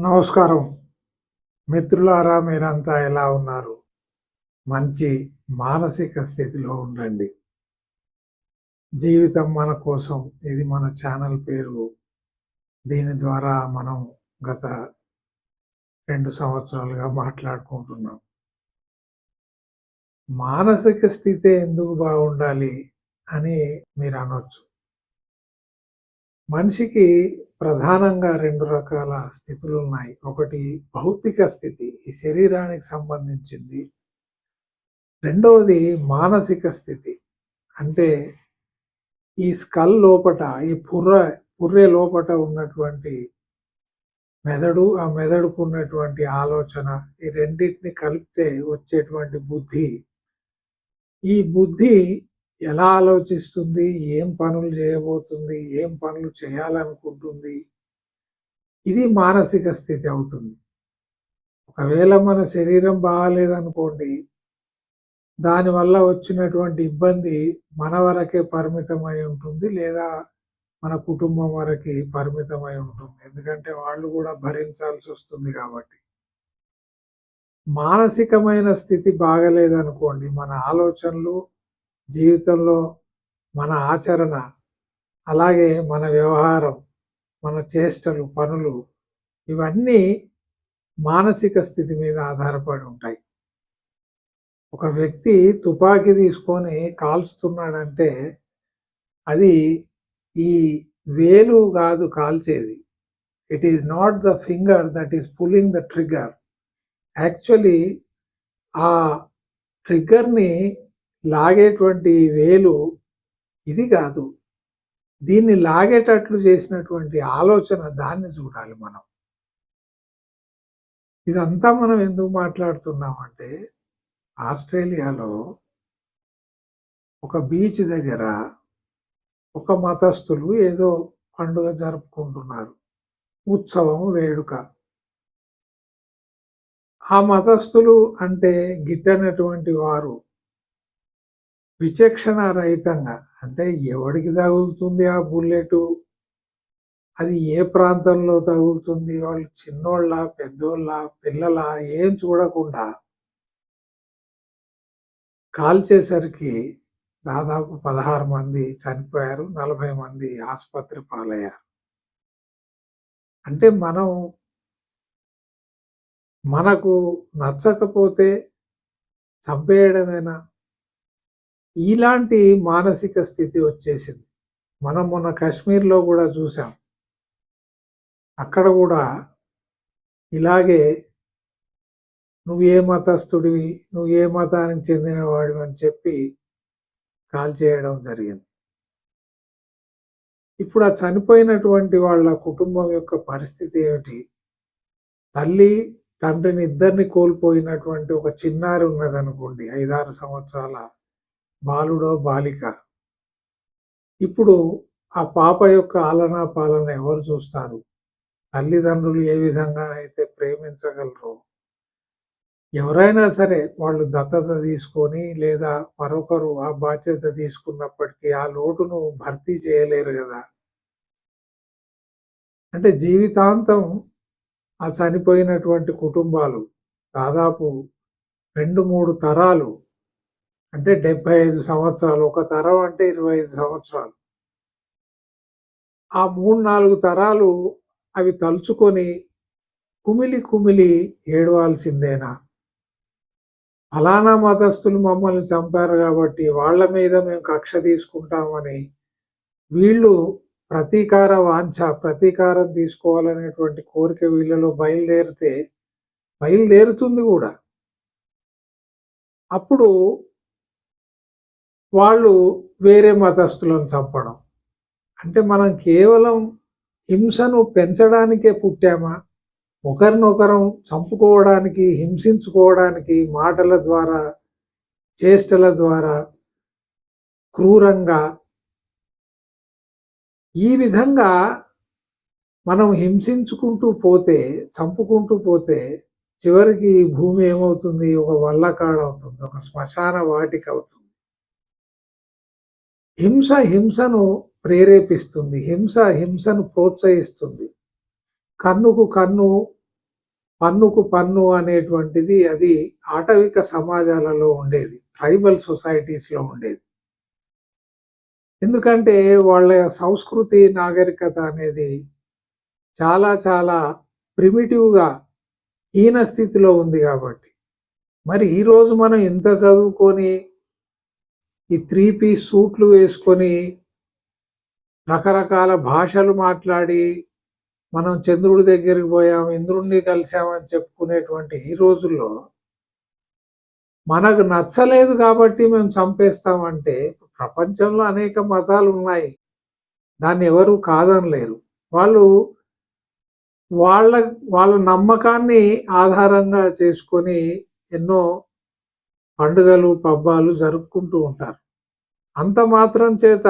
నమస్కారం. మిత్రులారా మీరంతా ఎలా ఉన్నారు? మంచి మానసిక స్థితిలో ఉండండి. జీవితం మన కోసం ఇది మన ఛానల్ పేరు. దీని ద్వారా మనం గత రెండు సంవత్సరాలుగా మాట్లాడుకుంటున్నాం. మానసిక స్థితి ఎందుకు బాగుండాలి అని మీరు అనొచ్చు. మనిషికి ప్రధానంగా రెండు రకాల స్థితులు ఉన్నాయి. ఒకటి భౌతిక స్థితి ఈ శరీరానికి సంబంధించింది. రెండవది మానసిక స్థితి. అంటే ఈ స్కల్ లోపట ఈ పుర్ర పుర్రె లోపట ఉన్నటువంటి మెదడు ఆ మెదడుకు ఉన్నటువంటి ఆలోచన ఈ రెండింటిని కలిపితే వచ్చేటువంటి బుద్ధి. ఈ బుద్ధి ఎలా ఆలోచిస్తుంది ఏం పనులు చేయబోతుంది ఏం పనులు చేయాలనుకుంటుంది ఇది మానసిక స్థితి అవుతుంది. ఒకవేళ మన శరీరం బాగాలేదనుకోండి దానివల్ల వచ్చినటువంటి ఇబ్బంది మన వరకే పరిమితమై ఉంటుంది లేదా మన కుటుంబం వరకే పరిమితమై ఉంటుంది. ఎందుకంటే వాళ్ళు కూడా భరించాల్సి వస్తుంది కాబట్టి. మానసికమైన స్థితి బాగలేదనుకోండి మన ఆలోచనలు జీవితంలో మన ఆచరణ అలాగే మన వ్యవహారం మన చేష్టలు పనులు ఇవన్నీ మానసిక స్థితి మీద ఆధారపడి ఉంటాయి. ఒక వ్యక్తి తుపాకీ తీసుకొని కాల్చుతున్నాడంటే అది ఈ వేలు కాదు కాల్చేది. It is not the finger that is pulling the trigger actually ఆ ట్రిగ్గర్ని లాగేటువంటి వేలు ఇది కాదు. దీన్ని లాగేటట్లు చేసినటువంటి ఆలోచన దాన్ని చూడాలి మనం. ఇదంతా మనం ఎందుకు మాట్లాడుతున్నామంటే ఆస్ట్రేలియాలో ఒక బీచ్ దగ్గర ఒక మతస్థులు ఏదో పండుగ జరుపుకుంటున్నారు. ఉత్సవం వేడుక. ఆ మతస్థులు అంటే గిట్టనటువంటి వారు విచక్షణ రహితంగా అంటే ఎవడికి తగులుతుంది ఆ బుల్లెటు? అది ఏ ప్రాంతంలో తగులుతుంది? వాళ్ళు చిన్నోళ్ళ పెద్దోళ్ళ పిల్లల? ఏం చూడకుండా కాల్చేసరికి దాదాపు పదహారు మంది చనిపోయారు నలభై మంది ఆసుపత్రి పాలయ్యారు. అంటే మనం మనకు నచ్చకపోతే చంపేయడమేనా? ఇలాంటి మానసిక స్థితి వచ్చేసింది. మనం మొన్న కాశ్మీర్లో కూడా చూసాం. అక్కడ కూడా ఇలాగే నువ్వు ఏ మతస్థుడివి? నువ్వు ఏ మతానికి చెందినవాడివి? అని చెప్పి కాల్ చేయడం జరిగింది. ఇప్పుడు ఆ చనిపోయినటువంటి వాళ్ళ కుటుంబం యొక్క పరిస్థితి ఏమిటి? తల్లి తండ్రిని ఇద్దరిని కోల్పోయినటువంటి ఒక చిన్నారి ఉన్నదనుకోండి ఐదారు సంవత్సరాల బాలుడో బాలిక. ఇప్పుడు ఆ పాప యొక్క ఆలనా పాలన ఎవరు చూస్తారు? తల్లిదండ్రులు ఏ విధంగా అయితే ప్రేమించగలరో ఎవరైనా సరే వాళ్ళు దత్తత తీసుకొని లేదా మరొకరు ఆ బాధ్యత తీసుకున్నప్పటికీ ఆ లోటును భర్తీ చేయలేరు కదా. అంటే జీవితాంతం ఆ చనిపోయినటువంటి కుటుంబాలు దాదాపు రెండు మూడు తరాలు అంటే డెబ్బై ఐదు సంవత్సరాలు ఒక తరం అంటే ఇరవై ఐదు సంవత్సరాలు. ఆ మూడు నాలుగు తరాలు అవి తలుచుకొని కుమిలి కుమిలి ఏడవాల్సిందేనా? ఫలానా మతస్థులు మమ్మల్ని చంపారు కాబట్టి వాళ్ళ మీద మేము కక్ష తీసుకుంటామని వీళ్ళు ప్రతీకార వాంఛ ప్రతీకారం తీసుకోవాలనేటువంటి కోరిక వీళ్ళలో బయలుదేరితే బయలుదేరుతుంది కూడా. అప్పుడు వాళ్ళు వేరే మతస్థులను చంపడం. అంటే మనం కేవలం హింసను పెంచడానికే పుట్టామా? ఒకరినొకరం చంపుకోవడానికి హింసించుకోవడానికి మాటల ద్వారా చేష్టల ద్వారా క్రూరంగా ఈ విధంగా మనం హింసించుకుంటూ పోతే చంపుకుంటూ పోతే చివరికి భూమి ఏమవుతుంది? ఒక వల్లకాడ అవుతుంది ఒక శ్మశాన వాటిక అవుతుంది. హింస హింసను ప్రేరేపిస్తుంది హింస హింసను ప్రోత్సహిస్తుంది. కన్నుకు కన్ను పన్నుకు పన్ను అనేటువంటిది అది ఆటవిక సమాజాలలో ఉండేది ట్రైబల్ సొసైటీస్లో ఉండేది. ఎందుకంటే వాళ్ళ సంస్కృతి నాగరికత అనేది చాలా చాలా ప్రిమిటివ్గా హీన స్థితిలో ఉంది కాబట్టి. మరి ఈరోజు మనం ఇంత చదువుకొని ఈ త్రీ పీస్ సూట్లు వేసుకొని రకరకాల భాషలు మాట్లాడి మనం చంద్రుడి దగ్గరికి పోయాం ఇంద్రుణ్ణి కలిసామని చెప్పుకునేటువంటి ఈ రోజుల్లో మనకు నచ్చలేదు కాబట్టి మేము చంపేస్తామంటే ప్రపంచంలో అనేక మతాలు ఉన్నాయి. దాన్ని ఎవరు కాదనలేరు. వాళ్ళు వాళ్ళ వాళ్ళ నమ్మకాన్ని ఆధారంగా చేసుకొని ఎన్నో పండుగలు పబ్బాలు జరుపుకుంటూ ఉంటారు. అంత మాత్రం చేత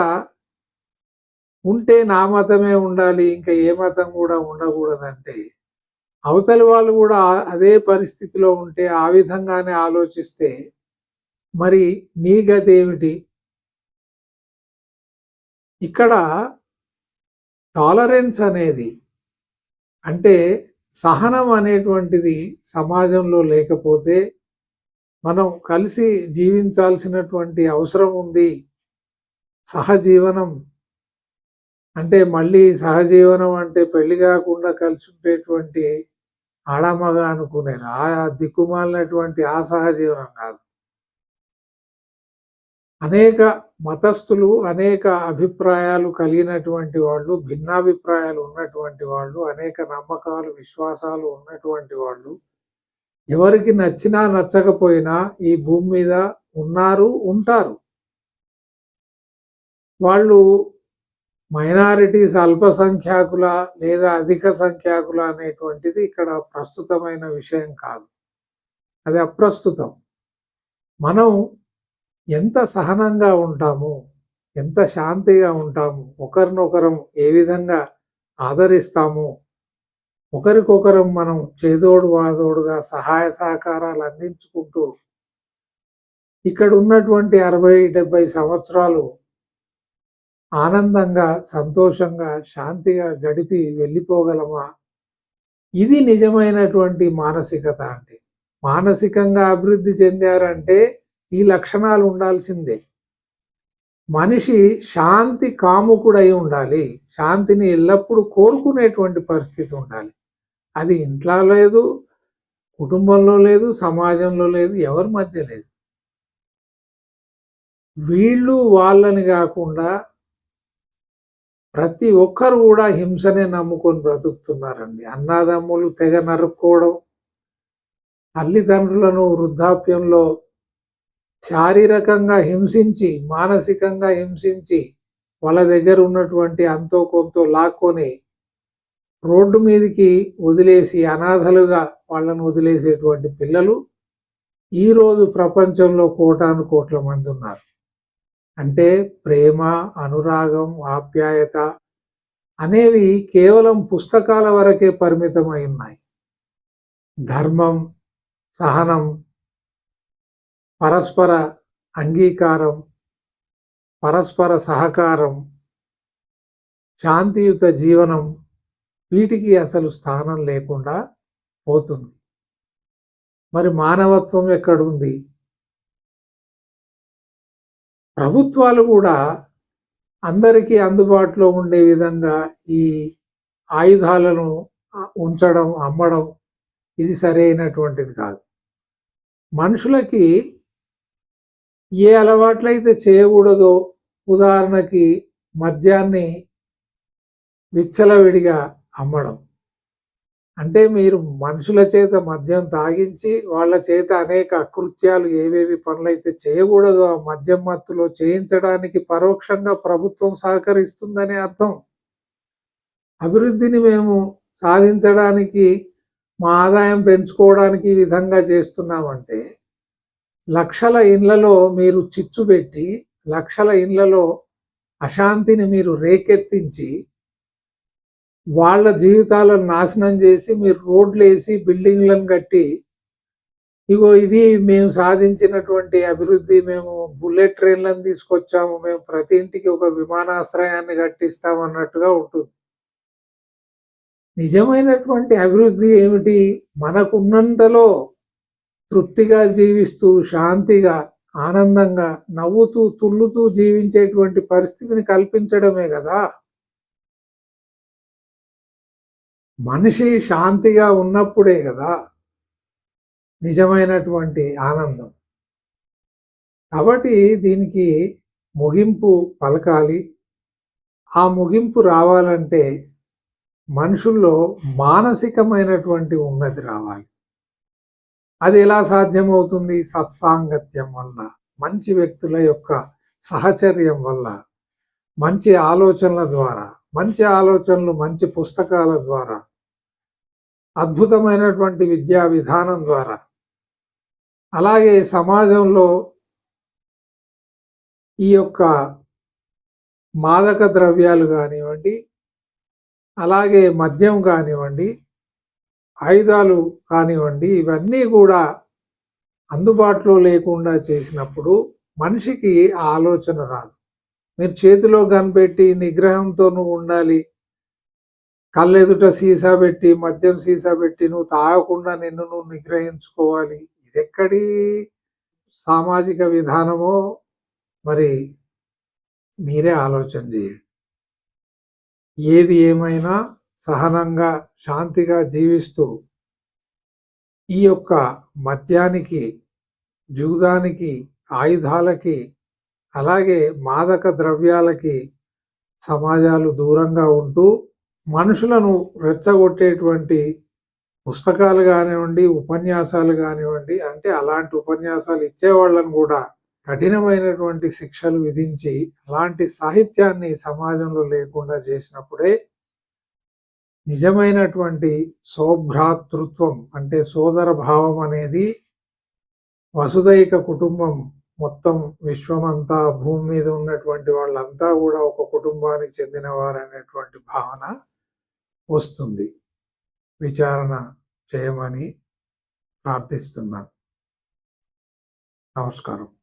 ఉంటే నా మతమే ఉండాలి ఇంకా ఏ మతం కూడా ఉండకూడదంటే అవతలి వాళ్ళు కూడా అదే పరిస్థితిలో ఉంటే ఆ విధంగానే ఆలోచిస్తే మరి నీ గతి ఏమిటి? ఇక్కడ టాలరెన్స్ అనేది అంటే సహనం అనేటువంటిది సమాజంలో లేకపోతే మనం కలిసి జీవించాల్సినటువంటి అవసరం ఉంది. సహజీవనం అంటే మళ్ళీ సహజీవనం అంటే పెళ్ళి కాకుండా కలిసి ఉండేటువంటి ఆడమగ అనుకునేది ఆ దిక్కుమాలినటువంటి ఆ సహజీవనం కాదు. అనేక మతస్థులు అనేక అభిప్రాయాలు కలిగినటువంటి వాళ్ళు భిన్నాభిప్రాయాలు ఉన్నటువంటి వాళ్ళు అనేక నమ్మకాలు విశ్వాసాలు ఉన్నటువంటి వాళ్ళు ఎవరికి నచ్చినా నచ్చకపోయినా ఈ భూమి మీద ఉన్నారు ఉంటారు. వాళ్ళు మైనారిటీస్ అల్పసంఖ్యాకుల లేదా అధిక సంఖ్యాకుల అనేటువంటిది ఇక్కడ ప్రస్తుతమైన విషయం కాదు. అది అప్రస్తుతం. మనం ఎంత సహనంగా ఉంటాము ఎంత శాంతిగా ఉంటాము ఒకరినొకరం ఏ విధంగా ఆదరిస్తాము ఒకరికొకరం మనం చేదోడు వాదోడుగా సహాయ సహకారాలు అందించుకుంటూ ఇక్కడ ఉన్నటువంటి అరవై డెబ్బై సంవత్సరాలు ఆనందంగా సంతోషంగా శాంతిగా గడిపి వెళ్ళిపోగలమా? ఇది నిజమైనటువంటి మానసికత అంటే మానసికంగా అభివృద్ధి చెందారంటే ఈ లక్షణాలు ఉండాల్సిందే. మనిషి శాంతి కాముకుడై ఉండాలి. శాంతిని ఎల్లప్పుడూ కోరుకునేటువంటి పరిస్థితి ఉండాలి. అది ఇంట్లో లేదు కుటుంబంలో లేదు సమాజంలో లేదు ఎవరి మధ్య లేదు. వీళ్ళు వాళ్ళని కాకుండా ప్రతి ఒక్కరు కూడా హింసనే నమ్ముకొని బ్రతుకుతున్నారండి. అన్నాదమ్ములు తెగ నరుక్కోవడం తల్లిదండ్రులను వృద్ధాప్యంలో శారీరకంగా హింసించి మానసికంగా హింసించి వాళ్ళ దగ్గర ఉన్నటువంటి అంతో కొంత లాక్కొని రోడ్డు మీదకి వదిలేసి అనాథలుగా వాళ్ళను వదిలేసేటువంటి పిల్లలు ఈరోజు ప్రపంచంలో కోటాను కోట్ల మంది ఉన్నారు. అంటే ప్రేమ అనురాగం ఆప్యాయత అనేవి కేవలం పుస్తకాల వరకే పరిమితమై ఉన్నాయి. ధర్మం సహనం పరస్పర అంగీకారం పరస్పర సహకారం శాంతియుత జీవనం వీటికి అసలు స్థానం లేకుండా పోతుంది. మరి మానవత్వం ఎక్కడుంది ప్రభుత్వాలు కూడా అందరికీ అందుబాటులో ఉండే విధంగా ఈ ఆయుధాలను ఉంచడం అమ్మడం ఇది సరైనటువంటిది కాదు. మనుషులకి ఏ అలవాట్లయితే చేయకూడదో ఉదాహరణకి మద్యాన్ని విచ్చలవిడిగా అమ్మడం. అంటే మీరు మనుషుల చేత మద్యం తాగించి వాళ్ళ చేత అనేక అకృత్యాలు ఏవేవి పనులైతే చేయకూడదో ఆ మద్యం మత్తులో చేయించడానికి పరోక్షంగా ప్రభుత్వం సహకరిస్తుందనే అర్థం. అభివృద్ధిని మేము సాధించడానికి మా ఆదాయం పెంచుకోవడానికి ఈ విధంగా చేస్తున్నామంటే లక్షల ఇండ్లలో మీరు చిచ్చు పెట్టి లక్షల ఇండ్లలో అశాంతిని మీరు రేకెత్తించి వాళ్ళ జీవితాలను నాశనం చేసి మీరు రోడ్లు వేసి బిల్డింగ్లను కట్టి ఇగో ఇది మేము సాధించినటువంటి అభివృద్ధి మేము బుల్లెట్ ట్రైన్లను తీసుకొచ్చాము మేము ప్రతి ఇంటికి ఒక విమానాశ్రయాన్ని కట్టిస్తాం అన్నట్టుగా ఉంటుంది. నిజమైనటువంటి అభివృద్ధి ఏమిటి? మనకున్నంతలో తృప్తిగా జీవిస్తూ శాంతిగా ఆనందంగా నవ్వుతూ తుల్లుతూ జీవించేటువంటి పరిస్థితిని కల్పించడమే కదా. మనిషి శాంతిగా ఉన్నప్పుడే కదా నిజమైనటువంటి ఆనందం. కాబట్టి దీనికి ముగింపు పలకాలి. ఆ ముగింపు రావాలంటే మనుషుల్లో మానసికమైనటువంటి ఉన్నది రావాలి. అది ఎలా సాధ్యమవుతుంది? సత్సాంగత్యం వల్ల మంచి వ్యక్తుల యొక్క సహచర్యం వల్ల మంచి ఆలోచనల ద్వారా. మంచి ఆలోచనలు మంచి పుస్తకాల ద్వారా అద్భుతమైనటువంటి విద్యా విధానం ద్వారా. అలాగే సమాజంలో ఈ యొక్క మాదక ద్రవ్యాలు కానివ్వండి అలాగే మద్యం కానివ్వండి ఆయుధాలు కానివ్వండి ఇవన్నీ కూడా అందుబాటులో లేకుండా చేసినప్పుడు మనిషికి ఆలోచన రాదు. మీరు చేతిలో కనిపెట్టి నిగ్రహంతో నువ్వు ఉండాలి. కళ్ళెదుట సీసా పెట్టి మద్యం సీసా పెట్టి నువ్వు తాగకుండా నిన్ను నువ్వు నిగ్రహించుకోవాలి. ఇది ఎక్కడి సామాజిక విధానమో? మరి మీరే ఆలోచన చేయండి. ఏది ఏమైనా సహనంగా శాంతిగా జీవిస్తూ ఈ యొక్క మద్యానికి జూదానికి ఆయుధాలకి అలాగే మాదక ద్రవ్యాలకి సమాజాలు దూరంగా ఉంటూ మనుషులను రెచ్చగొట్టేటువంటి పుస్తకాలు కానివ్వండి ఉపన్యాసాలు కానివ్వండి అంటే అలాంటి ఉపన్యాసాలు ఇచ్చేవాళ్ళను కూడా కఠినమైనటువంటి శిక్షలు విధించి అలాంటి సాహిత్యాన్ని సమాజంలో లేకుండా చేసినప్పుడే నిజమైనటువంటి సోభ్రాతృత్వం అంటే సోదర భావం అనేది వసుదైక కుటుంబం మొత్తం విశ్వమంతా భూమి మీద ఉన్నటువంటి వాళ్ళంతా కూడా ఒక కుటుంబానికి చెందినవారు అనేటువంటి భావన వస్తుంది. విచారణ చేయమని ప్రార్థిస్తున్నాను. నమస్కారం.